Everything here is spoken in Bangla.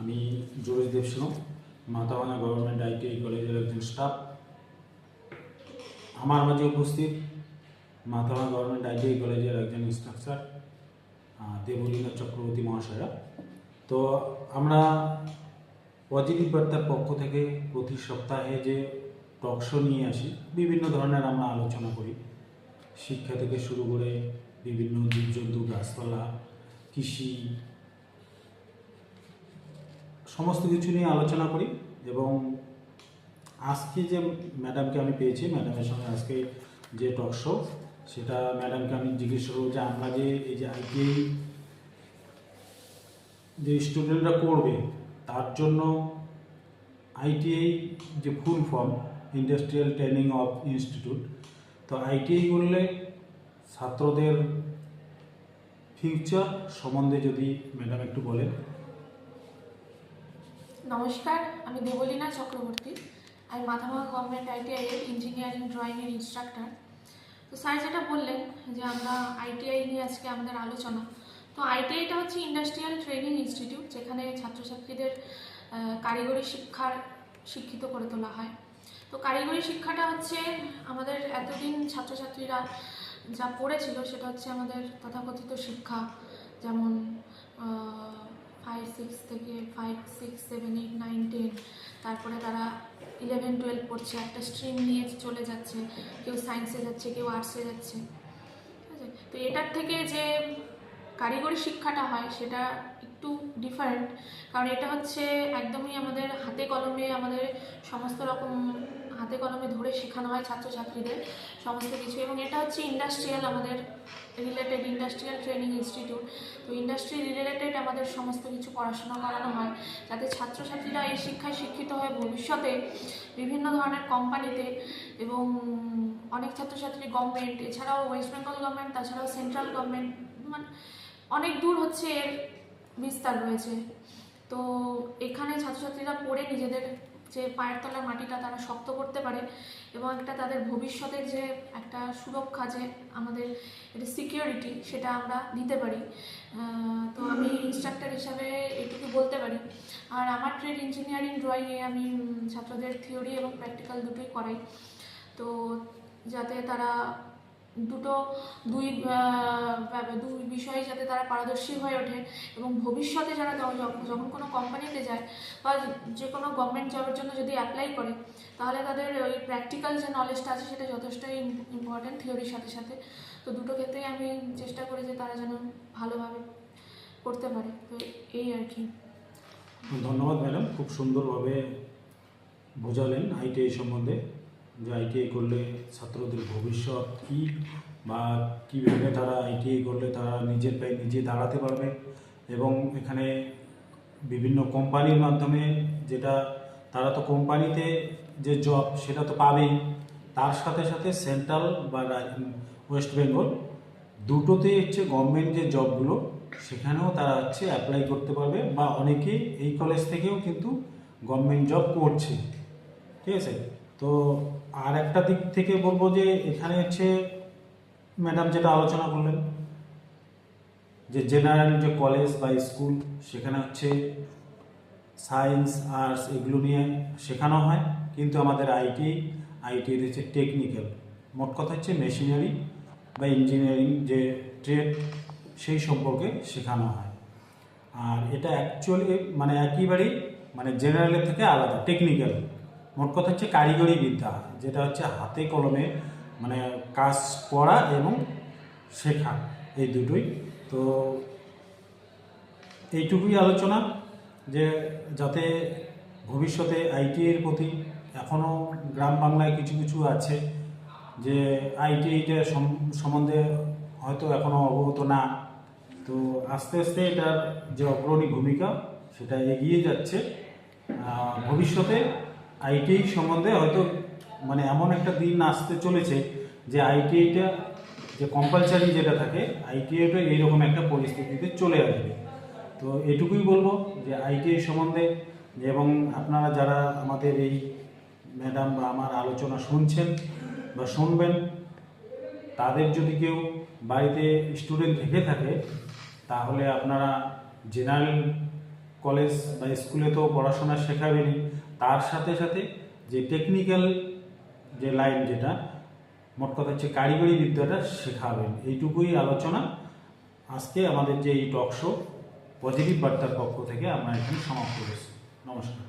আমি যোগেশ দেবসিংহ মাথাভাঙা গভর্নমেন্ট আইটিআই কলেজের একজন স্টাফ আমার মাঝে উপস্থিত মাথাভাঙা গভর্নমেন্ট আইটিআই কলেজের একজন ইনস্ট্রাকচার দেবলীনা চক্রবর্তী মহাশয়রা তো আমরা পজিটিভ বার্তার পক্ষ থেকে প্রতি সপ্তাহে যে টক শো নিয়ে আসি, বিভিন্ন ধরনের আমরা আলোচনা করি। শিক্ষা থেকে শুরু করে বিভিন্ন জীবজন্তু, গাছপালা, কৃষি সমস্ত কিছু নিয়ে আলোচনা করি এবং আজকে যে ম্যাডামকে আমি পেয়েছি, ম্যাডামের সঙ্গে আজকে যে টক শো সেটা ম্যাডামকে আমি জিজ্ঞেস করব যে আমরা যে এই যে আইটিআই যে স্টুডেন্টরা করবে, তার জন্য আইটিআই যে full form industrial training of institute তো আইটিআই করলে ছাত্রদের ফিউচার সম্বন্ধে যদি ম্যাডাম একটু বলেন। নমস্কার, আমি দেবলীনা চক্রবর্তী। আমি মাথাভাঙা গভর্নমেন্ট আইটিআই এর ইঞ্জিনিয়ারিং ড্রয়িংয়ের ইনস্ট্রাক্টর তো স্যার যেটা বললেন যে আমরা আইটিআই নিয়ে আজকে আমাদের আলোচনা, তো আইটিআইটা হচ্ছে ইন্ডাস্ট্রিয়াল ট্রেনিং ইনস্টিটিউট যেখানে ছাত্রছাত্রীদের কারিগরি শিক্ষার শিক্ষিত করে তোলা হয়। তো কারিগরি শিক্ষাটা হচ্ছে আমাদের এতদিন ছাত্রছাত্রীরা যা পড়েছিল সেটা হচ্ছে আমাদের তথাকথিত শিক্ষা, যেমন ফাইভ সিক্স থেকে five six seven eight nine ten তারপরে তারা ইলেভেন টুয়েলভ পড়ছে। একটা স্ট্রিম নিয়ে চলে যাচ্ছে। কেউ সায়েন্সে যাচ্ছে, কেউ আর্টসে যাচ্ছে। ঠিক আছে? তো এটার থেকে যে কারিগরি শিক্ষাটা হয়, সেটা একটু ডিফারেন্ট কারণ এটা হচ্ছে একদমই আমাদের হাতে কলমে আমাদের সমস্ত রকম হাতে কলমে ধরে শেখানো হয় ছাত্রছাত্রীদের সমস্ত কিছু। এবং এটা হচ্ছে ইন্ডাস্ট্রিয়াল আমাদের রিলেটেড ইন্ডাস্ট্রিয়াল ট্রেনিং ইনস্টিটিউট তো ইন্ডাস্ট্রি রিলেটেড আমাদের সমস্ত কিছু পড়াশোনা করানো হয়, যাতে ছাত্রছাত্রীরা এই শিক্ষায় শিক্ষিত হয়ে ভবিষ্যতে বিভিন্ন ধরনের কোম্পানিতে এবং অনেক ছাত্রছাত্রী গভর্নমেন্ট এছাড়াও ওয়েস্ট বেঙ্গল গভর্নমেন্ট তাছাড়াও সেন্ট্রাল গভর্নমেন্ট মানে অনেক দূর হচ্ছে এর বিস্তার রয়েছে। তো এখানে ছাত্রছাত্রীরা পড়ে নিজেদের যে পায়ের তলার মাটিটা তারা শক্ত করতে পারে এবং একটা তাদের ভবিষ্যতের যে একটা সুরক্ষা যে আমাদের এটা সিকিউরিটি সেটা আমরা দিতে পারি। তো আমি ইনস্ট্রাক্টর হিসাবে এটুকু বলতে পারি। আর আমার ট্রেড ইঞ্জিনিয়ারিং ড্রয়িংয়ে আমি ছাত্রদের থিওরি এবং প্র্যাকটিক্যাল দুটোই করাই। তো যাতে তারা দুটো, দুই দুই বিষয়ে যাতে তারা পারদর্শী হয়ে ওঠে এবং ভবিষ্যতে যারা যখন কোনো কোম্পানিতে যায় বা যে কোনো গভর্নমেন্ট জবের জন্য যদি অ্যাপ্লাই করে, তাহলে তাদের ওই প্র্যাকটিক্যাল যে নলেজটা আছে সেটা যথেষ্টই ইম্পর্টেন্ট থিওরির সাথে সাথে। তো দুটো ক্ষেত্রেই আমি চেষ্টা করি যে তারা যেন ভালোভাবে করতে পারে। তো এই আর কি। ধন্যবাদ ম্যাডাম, খুব সুন্দরভাবে বোঝালেন আইটিআই সম্বন্ধে। যে আইটিআই করলে ছাত্রদের ভবিষ্যৎ কী বা কীভাবে তারা আইটিআই করলে তারা নিজের পায়ে নিজে দাঁড়াতে পারবে? এবং এখানে বিভিন্ন কোম্পানির মাধ্যমে যেটা তারা তো কোম্পানিতে যে জব সেটা তো পাবেই, তার সাথে সাথে সেন্ট্রাল বা ওয়েস্ট বেঙ্গল দুটোতেই হচ্ছে গভর্নমেন্ট যে জবগুলো সেখানেও তারা হচ্ছে অ্যাপ্লাই করতে পারবে বা অনেকেই এই কলেজ থেকেও কিন্তু গভর্নমেন্ট জব করছে। ঠিক আছে? তো আর একটা দিক থেকে বলব যে এখানে হচ্ছে ম্যাডাম যেটা আলোচনা করলেন, যে জেনারেল যে কলেজ বা স্কুল সেখানে হচ্ছে সায়েন্স আর্টস এগুলো নিয়ে শেখানো হয়। কিন্তু আমাদের আইটি আইটি হচ্ছে টেকনিক্যাল মোট কথা হচ্ছে মেশিনারি বা ইঞ্জিনিয়ারিং যে ট্রেড সেই সম্পর্কে শেখানো হয়। আর এটা অ্যাকচুয়ালি মানে একেবারেই মানে জেনারেলের থেকে আলাদা টেকনিক্যাল মোট কথা হচ্ছে কারিগরি বিদ্যা, যেটা হচ্ছে হাতে কলমে মানে কাজ করা এবং শেখা, এই দুটোই। তো এইটুকুই আলোচনা, যে যাতে ভবিষ্যতে আইটিআইয়ের প্রতি এখনও গ্রাম বাংলায় কিছু কিছু আছে, যে আইটিআইটা সম্বন্ধে হয়তো এখনও অবগত না। তো আস্তে আস্তে এটার যে অগ্রণী ভূমিকা, সেটা এগিয়ে যাচ্ছে। ভবিষ্যতে আইটিআই সম্বন্ধে হয়তো মানে এমন একটা দিন আসতে চলেছে যে আইটিআইটা যে কম্পালসারি যেটা থাকে আইটিআইটা এইরকম একটা পরিস্থিতিতে চলে আসবে। তো এটুকুই বলব যে আইটিআই সম্বন্ধে এবং আপনারা যারা আমাদের এই ম্যাডাম বা আমার আলোচনা শুনছেন বা শুনবেন, তাদের যদি কেউ বাড়িতে স্টুডেন্ট থেকে থাকে, তাহলে আপনারা জেনারেল কলেজ বা স্কুলে তো পড়াশোনা শেখাবেনই। তার সাথে সাথে যে টেকনিক্যাল যে লাইন যেটা, মোট কথা হচ্ছে কারিগরি বিদ্যাটা শেখাবেন। এইটুকুই আলোচনা। আজকে আমাদের যে এই টক শো পজিটিভ বার্তার পক্ষ থেকে আমরা এখানে সমাপ্ত হয়েছি নমস্কার।